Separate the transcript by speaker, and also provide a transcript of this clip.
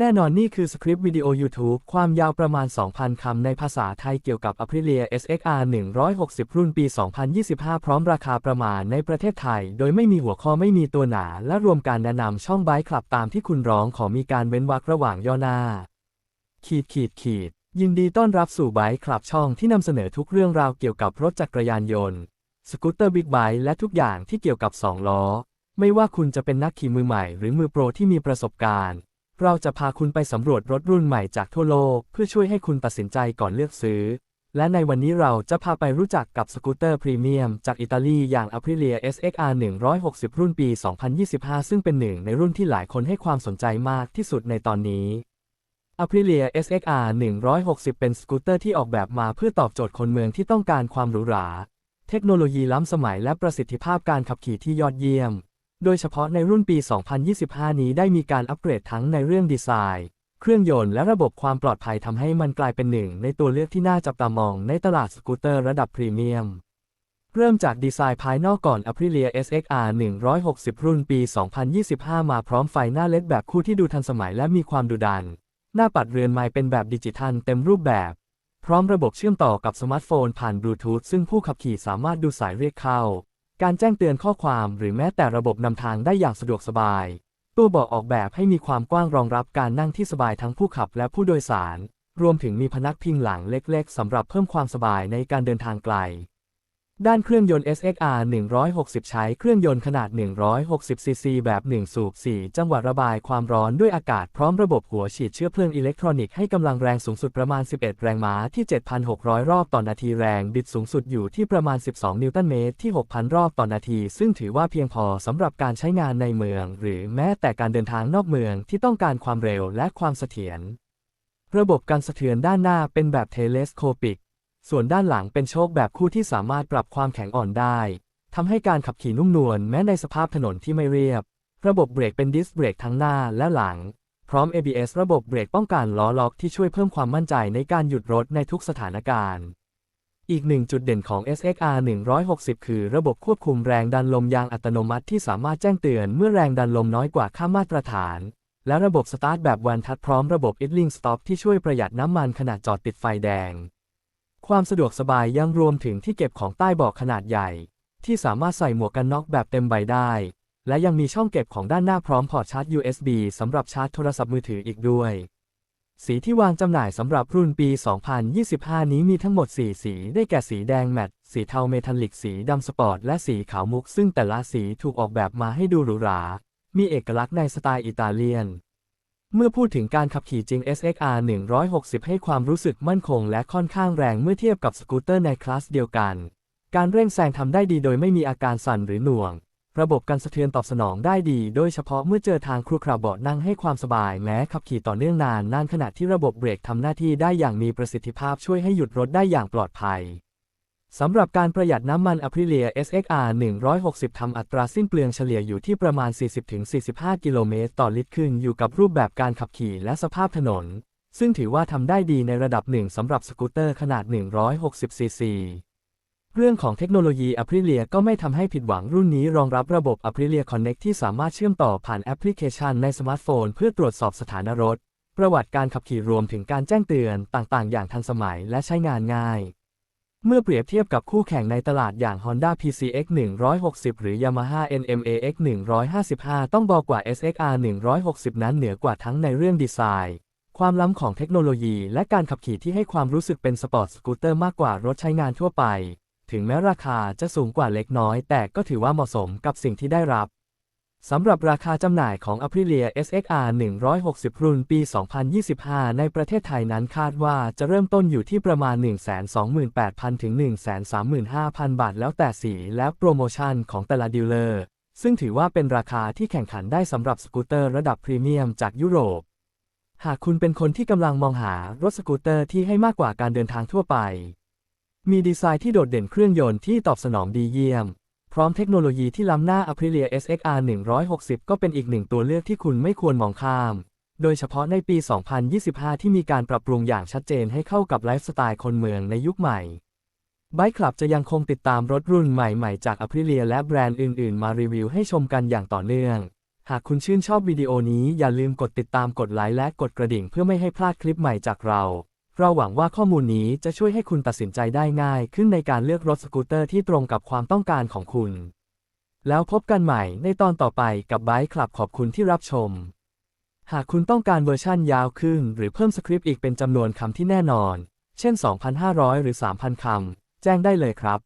Speaker 1: แน่นอนนี่คือสคริปต์วิดีโอ YouTube ความยาวประมาณ 2,000 คำในภาษาไทยเกี่ยวกับ Aprilia SXR 160 รุ่นปี 2025 พร้อมราคาประมาณในประเทศไทย โดยไม่มีหัวข้อไม่มีตัวหนา และรวมการแนะนำช่องไบค์คลับตามที่คุณร้องขอมีการเว้นวรรคระหว่างย่อหน้า ขีดขีดขีด ยินดีต้อนรับสู่ไบค์คลับช่องที่นำเสนอทุกเรื่องราวเกี่ยวกับรถจักรยานยนต์ สกูตเตอร์บิ๊กไบค์และทุกอย่างที่เกี่ยวกับ2ล้อ ไม่ว่าคุณจะเป็นนักขี่มือใหม่ หรือมือโปรที่มีประสบการณ์ เราจะพาคุณไปสำรวจรถรุ่นใหม่จากทั่วโลก เพื่อช่วยให้คุณตัดสินใจก่อนเลือกซื้อ และในวันนี้เราจะพาไปรู้จักกับสกูตเตอร์พรีเมียมจากอิตาลีอย่าง Aprilia SXR 160 รุ่นปี 2025 ซึ่งเป็นหนึ่งในรุ่นที่หลายคนให้ความสนใจมากที่สุดในตอนนี้ Aprilia SXR 160 เป็นสกูตเตอร์ที่ออกแบบมาเพื่อตอบโจทย์คนเมืองที่ต้องการความหรูหรา เทคโนโลยีล้ำสมัยและประสิทธิภาพการขับขี่ที่ยอดเยี่ยม โดยเฉพาะในรุ่นปี 2025 นี้ได้มีการอัปเกรดทั้งในเรื่องดีไซน์ เครื่องยนต์และระบบความปลอดภัยทำให้มันกลายเป็นหนึ่ง ในตัวเลือกที่น่าจับตามองในตลาดสกูตเตอร์ระดับพรีเมียม เริ่มจากดีไซน์ภายนอกก่อน Aprilia SXR 160 รุ่นปี 2025 มาพร้อมไฟหน้าเล็ดแบบคู่ที่ดูทันสมัยและมีความดุดัน หน้าปัดเรือนไม้เป็นแบบดิจิทัลเต็มรูปแบบ พร้อมระบบเชื่อมต่อกับสมาร์ทโฟนผ่านบลูทูธซึ่งผู้ขับขี่สามารถดูสายเรียกเข้า การแจ้งเตือนข้อความหรือแม้แต่ระบบนำทางได้อย่างสะดวกสบาย ตัวเบาะออกแบบให้มีความกว้างรองรับการนั่งที่สบายทั้งผู้ขับและผู้โดยสาร รวมถึงมีพนักพิงหลังเล็กๆสำหรับเพิ่มความสบายในการเดินทางไกล ด้านเครื่องยนต์ SXR 160 ใช้เครื่องยนต์ขนาด 160 ซีซีแบบ 1 สูบ 4 จังหวะระบายความร้อนด้วยอากาศพร้อมระบบหัวฉีดเชื้อเพลิงอิเล็กทรอนิกส์ให้กำลังแรงสูงสุดประมาณ 11 แรงม้าที่ 7,600 รอบต่อนาทีแรงบิดสูงสุดอยู่ที่ประมาณ 12 นิวตันเมตรที่ 6,000 รอบต่อนาที ซึ่งถือว่าเพียงพอสำหรับการใช้งานในเมือง หรือแม้แต่การเดินทางนอกเมืองที่ต้องการความเร็วและความเสถียรระบบการสะเทือนด้านหน้าเป็นแบบเทเลสโคปิก ส่วนด้านหลังเป็นโชคแบบคู่ที่สามารถปรับความแข็งอ่อนได้ทำให้การขับขี่นุ่มนวลแม้ในสภาพถนนที่ไม่เรียบ ระบบเบรกเป็นดิสเบรกทั้งหน้าและหลัง พร้อม ABS ระบบเบรกป้องกันล้อล็อกที่ช่วยเพิ่มความมั่นใจในการหยุดรถในทุกสถานการณ์ อีกหนึ่งจุดเด่นของ SXR 160 คือระบบควบคุมแรงดันลมยางอัตโนมัติที่สามารถแจ้งเตือนเมื่อแรงดันลมน้อยกว่าค่ามาตรฐาน และระบบสตาร์ทแบบวันทัดพร้อมระบบ idling stop ที่ช่วยประหยัดน้ำมันขณะจอดติดไฟแดง ความสะดวกสบายยังรวมถึงที่เก็บของใต้เบาะขนาดใหญ่ ที่สามารถใส่หมวกกันน็อกแบบเต็มใบได้ และยังมีช่องเก็บของด้านหน้าพร้อมพอร์ตชาร์จ USB สำหรับชาร์จโทรศัพท์มือถืออีกด้วย สีที่วางจำหน่ายสำหรับรุ่นปี 2025 นี้มีทั้งหมด 4 สีได้แก่สีแดงแมตต์สีเทาเมทัลลิกสีดำสปอร์ตและสีขาวมุก ซึ่งแต่ละสีถูกออกแบบมาให้ดูหรูหรา มีเอกลักษณ์ในสไตล์อิตาเลียน เมื่อพูดถึงการขับขี่จริง SXR 160 ให้ความรู้สึกมั่นคงและค่อนข้างแรงเมื่อเทียบกับสกูตเตอร์ในคลาสเดียวกัน การเร่งแซงทำได้ดีโดยไม่มีอาการสั่นหรือหน่วง ระบบการสะเทือนตอบสนองได้ดี โดยเฉพาะเมื่อเจอทางครุขระเบาะนั่งให้ความสบายแม้ขับขี่ต่อเนื่องนานนานขณะที่ระบบเบรกทำหน้าที่ได้อย่างมีประสิทธิภาพช่วยให้หยุดรถได้อย่างปลอดภัย สำหรับการประหยัดน้ำมัน Aprilia SXR 160 ทำอัตราสิ้นเปลืองเฉลี่ยอยู่ที่ประมาณ 40-45 กิโลเมตรต่อลิตรขึ้นอยู่กับรูปแบบการขับขี่และสภาพถนน ซึ่งถือว่าทำได้ดีในระดับหนึ่งสำหรับสกูตเตอร์ขนาด 160 ซีซี เรื่องของเทคโนโลยี Aprilia ก็ไม่ทำให้ผิดหวังรุ่นนี้รองรับระบบ Aprilia Connect ที่สามารถเชื่อมต่อผ่านแอปพลิเคชันในสมาร์ทโฟน เพื่อตรวจสอบสถานะรถ ประวัติการขับขี่รวมถึงการแจ้งเตือนต่างๆ อย่างทันสมัยและใช้งานง่าย เมื่อเปรียบเทียบกับคู่แข่งในตลาดอย่าง Honda PCX 160 หรือ Yamaha NMAX 155 ต้องบอกว่า SXR 160 นั้นเหนือกว่าทั้งในเรื่องดีไซน์ ความล้ำของเทคโนโลยีและการขับขี่ที่ให้ความรู้สึกเป็นสปอร์ตสกูตเตอร์มากกว่ารถใช้งานทั่วไป ถึงแม้ราคาจะสูงกว่าเล็กน้อย แต่ก็ถือว่าเหมาะสมกับสิ่งที่ได้รับ สำหรับราคาจำหน่ายของ Aprilia SXR 160 รุ่นปี 2025 ในประเทศไทยนั้นคาดว่าจะเริ่มต้นอยู่ที่ประมาณ 128,000 ถึง 135,000 บาทแล้วแต่สีและโปรโมชั่นของแต่ละดีลเลอร์ ซึ่งถือว่าเป็นราคาที่แข่งขันได้สำหรับสกูตเตอร์ระดับพรีเมียมจากยุโรป หากคุณเป็นคนที่กำลังมองหารถสกูตเตอร์ที่ให้มากกว่าการเดินทางทั่วไป มีดีไซน์ที่โดดเด่นเครื่องยนต์ที่ตอบสนองดีเยี่ยม ร้อมเทคโนโลยีที่ล้ำหน้า Aprilia SXR 160 ก็เป็นอีกหนึ่งตัวเลือกที่คุณไม่ควรมองข้าม โดยเฉพาะในปี 2025 ที่มีการปรับปรุงอย่างชัดเจนให้เข้ากับไลฟ์สไตล์คนเมืองในยุคใหม่ไบค์คลับจะยังคงติดตามรถรุ่นใหม่ๆ จาก Aprilia และแบรนด์อื่นๆ มารีวิวให้ชมกันอย่างต่อเนื่อง หากคุณชื่นชอบวิดีโอนี้อย่าลืมกดติดตามกดไลค์และกดกระดิ่งเพื่อไม่ให้พลาดคลิปใหม่จากเรา เราหวังว่าข้อมูลนี้จะช่วยให้คุณตัดสินใจได้ง่ายขึ้นในการเลือกรถสกูตเตอร์ที่ตรงกับความต้องการของคุณ แล้วพบกันใหม่ในตอนต่อไปกับไบค์คลับขอบคุณที่รับชม หากคุณต้องการเวอร์ชั่นยาวขึ้น หรือเพิ่มสคริปต์อีกเป็นจำนวนคำที่แน่นอน เช่น 2,500 หรือ 3,000 คำ แจ้งได้เลยครับ